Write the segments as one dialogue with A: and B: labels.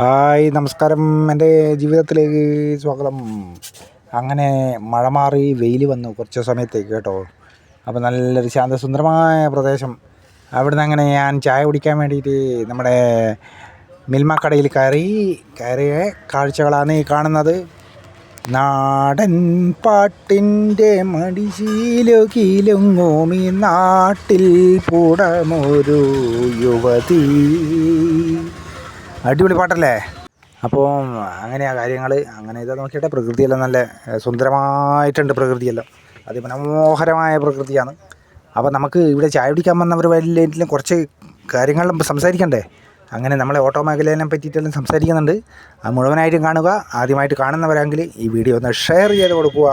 A: Hi നമസ്കാരം. എന്റെ ജീവിതത്തിലേക്ക് സ്വാഗതം. അങ്ങനെ മഴ മാറി വെയിൽ വന്നു കുറച്ച് സമയത്തേക്ക് കേട്ടോ. അപ്പോൾ നല്ലൊരു ശാന്തസുന്ദരമായ പ്രദേശം. അവിടുന്ന് അങ്ങനെ ഞാൻ ചായ കുടിക്കാൻ വേണ്ടിയിട്ട് നമ്മുടെ മിൽമ കടയിൽ കയറി കയറിയ കാഴ്ചകളാണ് ഈ കാണുന്നത്. നാടൻ പാട്ടിന്റെ മടിശീലോ കീലുങ്ങോമി നാട്ടിൽ പൂടമൊരു യുവതി. അടിപൊളി പാട്ടല്ലേ? അപ്പോൾ അങ്ങനെയാ കാര്യങ്ങൾ അങ്ങനെ ഇതാ നോക്കിയിട്ട് പ്രകൃതിയെല്ലാം നല്ല സുന്ദരമായിട്ടുണ്ട് പ്രകൃതിയെല്ലാം. അതിമനോഹരമായ പ്രകൃതിയാണ്. അപ്പോൾ നമുക്ക് ഇവിടെ ചായ കുടിക്കാൻ വന്നവർ വരില്ലെങ്കിലും കുറച്ച് കാര്യങ്ങളും സംസാരിക്കണ്ടേ? അങ്ങനെ നമ്മളെ ഓട്ടോ മേഖലയെ പറ്റിയിട്ടെല്ലാം സംസാരിക്കുന്നുണ്ട്. അത് മുഴുവനായിട്ടും കാണുക. ആദ്യമായിട്ട് കാണുന്നവരാണെങ്കിൽ ഈ വീഡിയോ ഒന്ന് ഷെയർ ചെയ്ത് കൊടുക്കുക.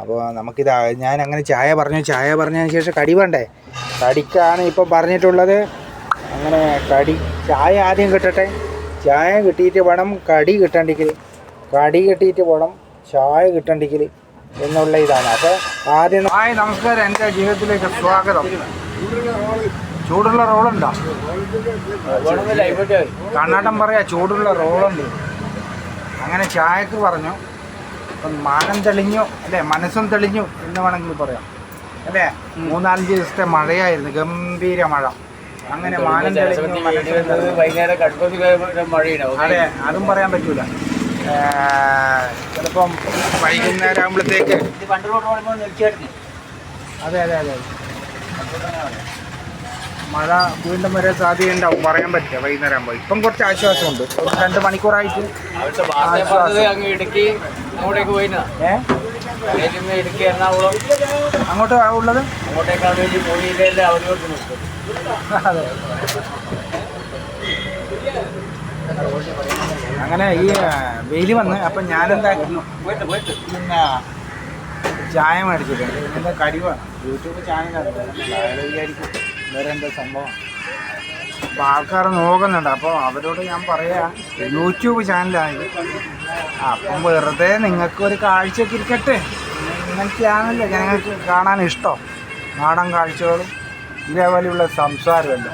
A: അപ്പോൾ നമുക്കിത് ഞാൻ അങ്ങനെ ചായ പറഞ്ഞു ചായ പറഞ്ഞതിന് ശേഷം കടി വേണ്ടേ? കടിക്കാണ് ഇപ്പം പറഞ്ഞിട്ടുള്ളത്. അങ്ങനെ കടി ചായ ആദ്യം കിട്ടട്ടെ. ചായ കിട്ടിയിട്ട് വേണം കടി കിട്ടണ്ടെങ്കിൽ. കടി കിട്ടിയിട്ട് വേണം ചായ കിട്ടണ്ടെങ്കിൽ എന്നുള്ള ഇതാണ്. അപ്പോൾ ആദ്യം ഹായ് നമസ്കാരം. എന്റെ ജീവിതത്തിലേക്ക് സ്വാഗതം. ചൂടുള്ള റോളുണ്ടോ? കണ്ണാട്ടം പറയാ ചൂടുള്ള റോളുണ്ട്. അങ്ങനെ ചായക്ക് പറഞ്ഞു. അപ്പം മാനം തെളിഞ്ഞു അല്ലേ? മനസ്സും തെളിഞ്ഞു എന്ന് വേണമെങ്കിൽ പറയാം. അല്ലേ? മൂന്നാലഞ്ച് ദിവസത്തെ മഴയായിരുന്നു. ഗംഭീര മഴ. അങ്ങനെ മാനം തെളിഞ്ഞു.
B: വൈകുന്നേരം കടുപ്പത്തിൽ മഴയുണ്ടാവും.
A: അതെ അതും പറയാൻ പറ്റൂല. ചിലപ്പം വൈകുന്നേരം ആകുമ്പോഴത്തേക്ക് അതെ അതെ അതെ. മഴ വീണ്ടും വരെ സാധ്യതയുണ്ടാവും പറയാൻ പറ്റില്ല വൈകുന്നേരം ആകുമ്പോൾ ഇപ്പം കുറച്ച് ആശ്വാസമുണ്ട്. ഒരു രണ്ട് മണിക്കൂറായിട്ട്
B: ഇടുക്കി അങ്ങോട്ടേക്ക് ഇടുക്കി എറണാകുളം.
A: അങ്ങോട്ട് ഉള്ളത്?
B: അങ്ങോട്ടേക്കാൾ വേണ്ടി പോയില്ലേ അവരോട് നിൽക്കും
A: അങ്ങനെ ഈ വെയിൽ വന്ന് അപ്പം ഞാനെന്താക്കുന്നു?
B: പോയിട്ട് പോയിട്ട്.
A: പിന്നെ ചായ മേടിച്ചിട്ടുണ്ട് എന്താ കടി യൂട്യൂബ് ചാനലാണ് അയാൾ വിചാരിക്കും വേറെ എന്താ സംഭവം? അപ്പോൾ ആൾക്കാർ നോക്കുന്നുണ്ട്. അപ്പോൾ അവരോട് ഞാൻ പറയാ യൂട്യൂബ് ചാനലാണ് അപ്പം വെറുതെ നിങ്ങൾക്ക് ഒരു കാഴ്ച കിരിക്കട്ടെ ഇങ്ങനത്തെയാണല്ലോ ജനങ്ങൾക്ക് കാണാൻ ഇഷ്ടം. നാടൻ കാഴ്ചകളും ഇതേപോലെയുള്ള സംസാരമല്ല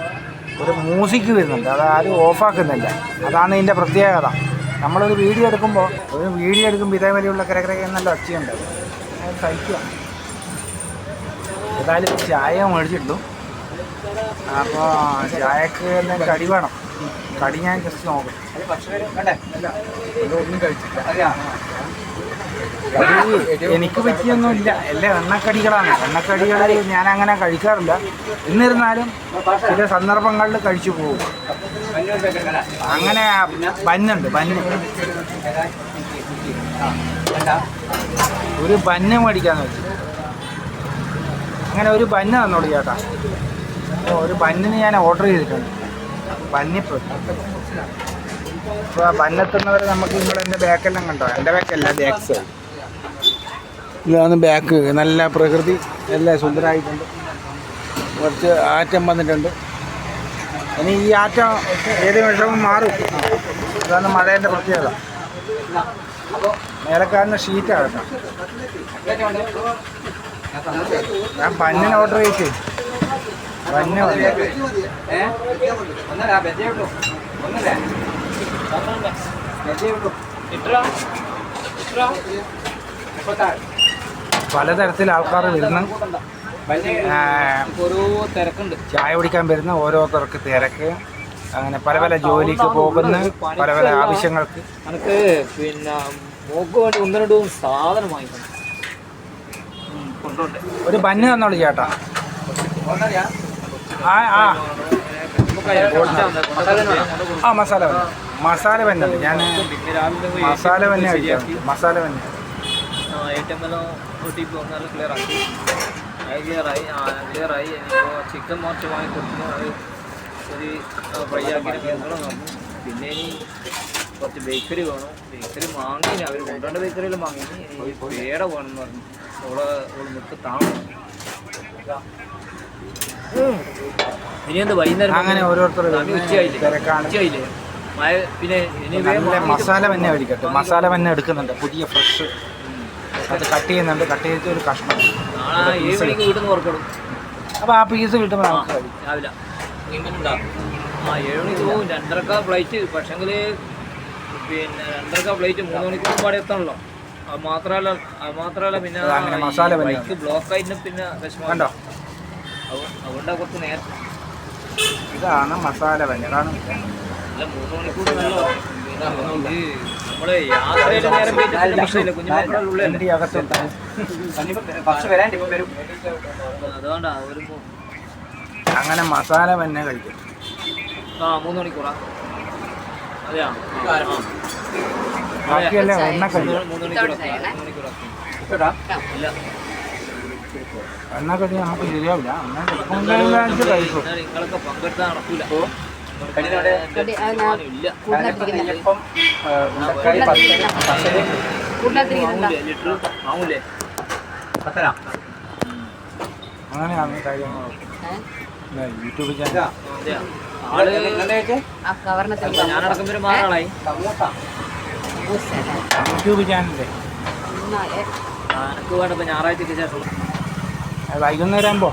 A: ഒരു മ്യൂസിക് വരുന്നുണ്ട്. അത് ആരും ഓഫാക്കുന്നില്ല അതാണ് ഇതിന്റെ പ്രത്യേകത. നമ്മളൊരു വീഡിയോ എടുക്കുമ്പോൾ ഒരു വീഡിയോ എടുക്കുമ്പോൾ ഇതേപോലെയുള്ള കരകര എന്നല്ല ഒച്ചയുണ്ട് അത് സഹിക്കുക ഏതായാലും ചായ മേടിച്ചിട്ടു. അപ്പോൾ ചായക്ക് എന്തെങ്കിലും കടി വേണം. കടി ഞാൻ ജസ്റ്റ് നോക്കും. അല്ല ഒന്നും കഴിച്ചില്ല എനിക്ക് പറ്റിയൊന്നുമില്ല. എല്ലാ എണ്ണക്കടികളാണ്. എണ്ണക്കടികൾ ഞാൻ അങ്ങനെ കഴിക്കാറില്ല. എന്നിരുന്നാലും ചില സന്ദർഭങ്ങളിൽ കഴിച്ചു പോകും. അങ്ങനെ ബന്നുണ്ട് ബന്ന്. ഒരു ബന്ന് മേടിക്കാന്ന് വെച്ചു അങ്ങനെ ഒരു ബന്ന് തന്നോളൂ ചേട്ടാ. ഒരു ബന്നിന് ഞാൻ ഓർഡർ ചെയ്തിട്ടുണ്ട്. ബന്നിപ്പ്. അപ്പോൾ ബന്നെത്തുന്നവർ നമുക്ക് നിങ്ങൾ എന്റെ ബാക്കെല്ലാം കണ്ടോ? എന്റെ ബാക്കല്ല ബാക്ക് സൈഡ് ഇതാണ് ബാക്ക് നല്ല പ്രകൃതി എല്ലാം സുന്ദരമായിട്ടുണ്ട് കുറച്ച് ആറ്റം വന്നിട്ടുണ്ട്. ഇനി ഈ ആറ്റം ഏത് നിമിഷവും മാറും. ഇതാണ് മഴേന്റെ പ്രത്യേകത. മേലക്കാരന് ഷീറ്റാണ് ഞാൻ പന്നിന് ഓർഡർ ചെയ്തിട്ട് പന്ന
B: ഒന്നര
A: പലതരത്തിൽ ആൾക്കാർ വരുന്ന ചായ കുടിക്കാൻ വരുന്ന ഓരോരുത്തർക്ക് തിരക്ക് അങ്ങനെ പല പല ജോലിക്ക് പോകുന്ന പല പല ആവശ്യങ്ങൾക്ക്.
B: പിന്നെ മോക്ക് വേണ്ടി ഒന്ന് രണ്ട് സാധനം വാങ്ങിക്കണം.
A: ഒരു ബന്ന് തന്നോളൂ ചേട്ടാ. ആ ആ. ആ മസാല ബന്ന്. മസാല ബന്നുണ്ട്. ഞാൻ മസാല ബന്നെ കഴിക്കാം. മസാല ബന്ന്.
B: എ ടി എമ്മിലോ ഒ ടി പി വന്നാലും ക്ലിയർ ആക്കി. അത് ക്ലിയറായി ആ ക്ലിയറായി ഇപ്പോൾ ചിക്കൻ മാത്രം വാങ്ങി കൊടുക്കുന്നു അത് ഒരു ഫ്രൈ കേന്ദ്രം നോക്കും പിന്നെ ഇനി കുറച്ച് ബേക്കറി വേണം. ബേക്കറി വാങ്ങി അവർ കൊണ്ടുവന്ന ബേക്കറിയിൽ വാങ്ങി. ഇനി പേട പറഞ്ഞു. ഓളെ ഓൾ നിൽക്ക് താണു. ഇനി എന്ത് വൈകുന്നേരം
A: അങ്ങനെ ഓരോരുത്തരും
B: ഉച്ചയായില്ലേ?
A: തിരക്കാണ്.
B: ഉച്ചയായില്ലേ? മഴ പിന്നെ ഇനി
A: മസാല തന്നെ കഴിക്കട്ടെ മസാല തന്നെ എടുക്കുന്നുണ്ട്. പുതിയ ഫ്രഷ് അത് കട്ട് ചെയ്യുന്നുണ്ട്. കട്ട് ചെയ്തിട്ട് ഒരു കഷ്ണം. അപ്പോൾ ആ പീസ് കിട്ടുമ്പോൾ നമുക്ക് കഴിക്കാം.
B: രണ്ടരക്ക ഫ്ലൈറ്റ് പക്ഷെങ്കിൽ പിന്നെ രണ്ടരക്ക ഫ്ലൈറ്റ് മൂന്ന് മണിക്കൂർ പാടെ എത്തണല്ലോ. അത് മാത്രമല്ല അത് മാത്രമല്ല പിന്നെ
A: അങ്ങനെ മസാല
B: ബൈക്ക് ബ്ലോക്ക് ആയിട്ട് പിന്നെ വിഷമം. കുറച്ച്
A: ഇതാണ് മസാല പഞ്ഞ കാണും
B: അല്ല മൂന്ന് മണിക്കൂർ നല്ല
A: അങ്ങനെ മസാല തന്നെ കഴിക്കും.
B: ആ മൂന്ന് മണിക്കൂറാ. അതെയാ.
A: ബാക്കിയെല്ലാം എണ്ണ കഴിക്കും.
B: മൂന്ന് മണിക്കൂറാ. ഇല്ല.
A: എണ്ണ കഴിച്ച് നമുക്ക് ശരിയാവില്ല. അങ്ങനെ കഴിക്കും.
B: നമ്മൾ നിങ്ങളൊക്കെ പങ്കെടുത്താൽ നടക്കൂല. ലിറ്റർ
A: അങ്ങനെയാണ് കാര്യങ്ങൾ. YouTube channel.
B: ഞാനടക്കം മാറാളായി
A: യൂട്യൂബ് ചാനലേ.
B: എനക്ക് ഞായറാഴ്ചക്ക് ശേഷം
A: വൈകുന്നേരം ആകുമ്പോ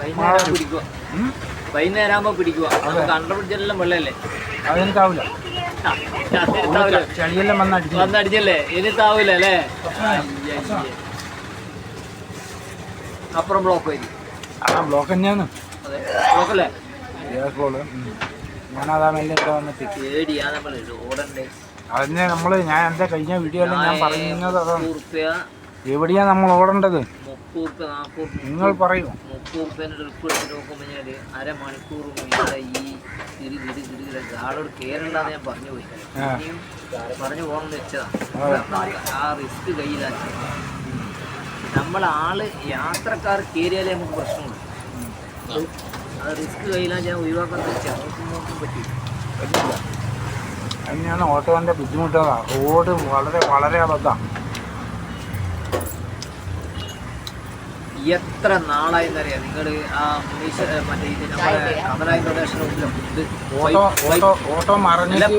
B: വൈകുന്നേരം പിടിക്കുക വൈകുന്നേരം ആകുമ്പോ പിടിക്കുക നമുക്ക് അണ്ടർ ബ്രിഡ്ജെല്ലാം വെള്ളമല്ലേ
A: അതെനിക്കാവില്ല. ചെളിയെല്ലാം
B: വന്നടിച്ചല്ലേ? താവില്ല അല്ലേ? അപ്പുറം ബ്ലോക്ക്
A: ആ ബ്ലോക്ക് തന്നെയാണ്. ഇവിടെ വന്നിട്ട്.
B: പേടിയാ നമ്മൾ ഓടണ്ടേ
A: അതിനെ നമ്മൾ ഞാൻ എന്റെ കഴിഞ്ഞ വീഡിയോയിൽ ഞാൻ പറയുന്നത് അതാണ്. നമ്മൾ ഓടേണ്ടത്? നിങ്ങൾ പറയൂ.
B: നമ്മളാൾ റുപ്യേന്റെ ട്രിപ്പ് എടുത്ത് നോക്കുമ്പോൾ കഴിഞ്ഞാൽ അരമണിക്കൂർ മുന്നേ ഈ ഗിരി ഗിരി ഗിരി ഗിരി ആളോട് കയറണ്ടെന്ന് ഞാൻ പറഞ്ഞു പോയി. ഇനിയും പറഞ്ഞു പോകണമെന്ന് ആ. റിസ്ക് കയ്യിലാക്കി. നമ്മൾ ആൾ യാത്രക്കാർ കയറിയാലേ നമുക്ക് പ്രശ്നമുള്ളൂ. അത് റിസ്ക് കയ്യിലാ ഞാൻ ഒഴിവാക്കാൻ വെച്ചാൽ പറ്റില്ല
A: പറ്റില്ല അതിനാണ് ഓട്ടോന്റെ റോഡ് വളരെ വളരെ അബദ്ധം.
B: എത്ര നാളായി നാളായെന്നറിയാം നിങ്ങൾ ആ മുനീഷ് മറ്റേ ഇത് നമ്മുടെ കമലായ പ്രദേശം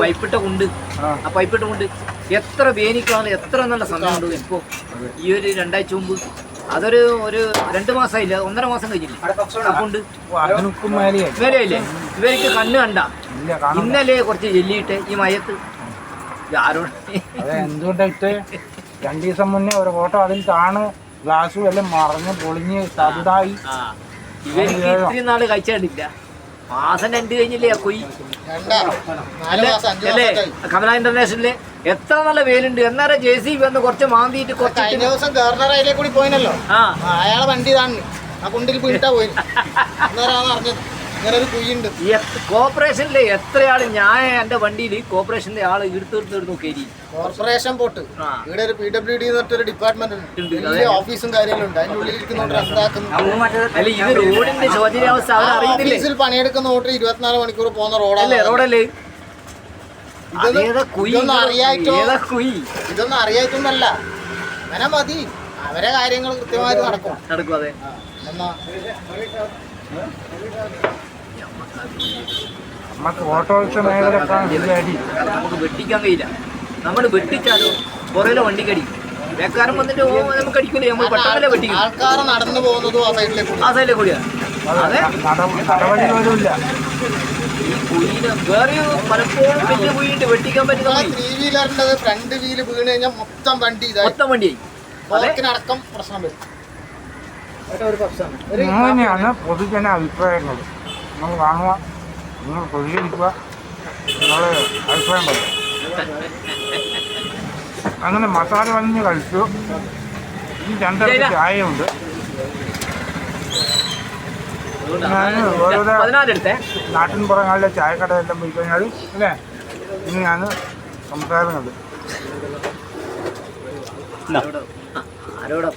B: പൈപ്പിട്ട കൊണ്ട്.
A: ആ.
B: പൈപ്പിട്ട കൊണ്ട് എത്ര വേനിക്കാണ് എത്ര നല്ല സമയമുണ്ട് ഇപ്പോ. ഈ ഒരു രണ്ടാഴ്ച മുമ്പ് അതൊരു ഒരു രണ്ട് മാസമായില്ല ഒന്നര മാസം കഴിഞ്ഞില്ലേ? അപ്പുണ്ട് മേലെയില്ലേ ഇവർക്ക് കണ്ണ് കണ്ട. ഇന്നലെ കുറച്ച് ജെല്ലിയിട്ട് ഈ മയത്ത്. ആരോട്
A: എന്തുകൊണ്ടായിട്ട് എന്തുകൊണ്ടിട്ട് രണ്ടു ദിവസം മുന്നേ ഒരു ഫോട്ടോ അതിൽ താണ് ഗ്ലാസ്സും എല്ലാം മറഞ്ഞ് പൊളിഞ്ഞ് തവിടായി.
B: ആ ഇവർക്ക് ഇത്രയും നാൾ കഴിച്ചിട്ടില്ല മാസം രണ്ട് കഴിഞ്ഞില്ലേ കൊയ്. അല്ലേ? കമല ഇന്റർനാഷണലിൽ എത്ര നല്ല വെയിലുണ്ട്. എന്നാലും ജെ സി വന്ന് കുറച്ച് മാന്തിയിട്ട്
C: കഴിഞ്ഞ
B: കുറച്ച്
C: ദിവസം ഗവർണർ അതിലെ കൂടി പോയിനല്ലോ.
B: ആ.
C: അയാളെ വണ്ടി ഇതാണ് ആ കുണ്ടിൽ പോയിട്ടാ പോയി അന്നേരമാണ് അറിഞ്ഞത്. ഇങ്ങനെ ഒരു കുഴിയുണ്ട്
B: കോർപ്പറേഷനിലെ എത്രയാൾ ഞാൻ എന്റെ വണ്ടിയിൽ കോർപ്പറേഷന്റെ ആൾ എടുത്ത് എടുത്ത് എടുത്ത് നോക്കി
C: കോർപ്പറേഷൻ പോട്ട്. ഇവിടെ ഒരു പി ഡബ്ല്യു ഡി എന്നൊരു ഡിപ്പാർട്ട്മെന്റ് ഉണ്ട്. ഓഫീസും കാര്യങ്ങളും ഉണ്ട് അതിന്റെ ഉള്ളിൽ
B: റോഡിന്റെ ശോചനീയാവസ്ഥ
C: ഓഫീസിൽ പണിയെടുക്കുന്ന ഓട്ട് ഇരുപത്തിനാല് മണിക്കൂർ പോകുന്ന റോഡല്ലേ
B: റോഡല്ലേ?
C: ഇതൊന്നും- അറിയായിട്ടോ? ഇതൊന്നും അറിയായിട്ടൊന്നല്ല അങ്ങനെ മതി. അവരെ കാര്യങ്ങൾ കൃത്യമായിട്ട് നടക്കും.
B: നടക്കും അതെ.
C: എന്നാ?
A: നമുക്ക് ഓട്ടോറിക്ഷ മേഖല
B: നമുക്ക് വെട്ടിക്കാൻ കഴിയില്ല. നമ്മൾ വെട്ടിച്ചാലോ പുറകിലെ വണ്ടി കടിക്കും. വേക്കാരൻ വന്നിട്ട് ഓ നമുക്ക് അടിക്കൂലേ നമ്മൾ പെട്ടെന്നല്ലേ വെട്ടിക്കും
C: ആൾക്കാർ നടന്നു പോകുന്നതും ആ സൈഡിലേക്ക്
B: ആ സൈഡിലെ കൂടിയാണ് അതെ ഈ വേറെ പലപ്പോഴും വലിയ വെട്ടിക്കാൻ പറ്റുന്ന
C: ത്രീ ഫ്രണ്ട് വീൽ വീണ് കഴിഞ്ഞാൽ മൊത്തം വണ്ടി ഇതായി.
B: മൊത്തം വണ്ടിയായി
C: അടക്കം പ്രശ്നം വരും ഏട്ടാ, ഒരു പപ്സാണ്. ഒരു
A: ഇങ്ങനെയാണ് പൊതുജന അഭിപ്രായങ്ങൾ നിങ്ങൾ കാണുക നിങ്ങൾ പ്രതികരിക്കുക നിങ്ങൾ അഭിപ്രായം പറയുക അങ്ങനെ മസാല വഞ്ഞ് കഴിച്ചു. ഈ രണ്ടര ചായയുണ്ട്. ഞാൻ ഓരോരോ നാട്ടിൻ പുറങ്ങളിലെ ചായക്കടയെല്ലാം പോയി കഴിഞ്ഞാൽ അല്ലേ? ഇങ്ങനെയാണ് സംസാരങ്ങൾ
B: ആരോടാ?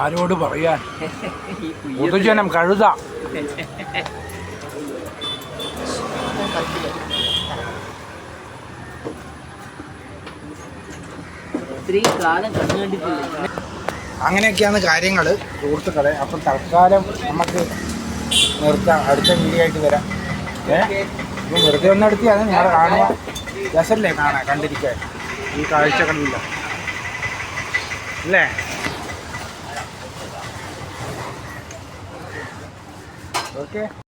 B: ആരോടാ
A: പറയാൻ? പൊതുജനം കഴുത. അങ്ങനെയൊക്കെയാണ് കാര്യങ്ങൾ സുഹൃത്തുക്കളെ. അപ്പം തൽക്കാലം നമുക്ക് നിർത്താം. അടുത്ത വീഡിയോ ആയിട്ട് വരാം. ഏഹ് വെറുതെ ഒന്ന് എടുത്തിയാണ്. ഞാൻ കാണുക രസമല്ലേ കാണാൻ കണ്ടിരിക്കാൻ. ഈ കാഴ്ചകളില്ല അല്ലേ? ಓಕೆ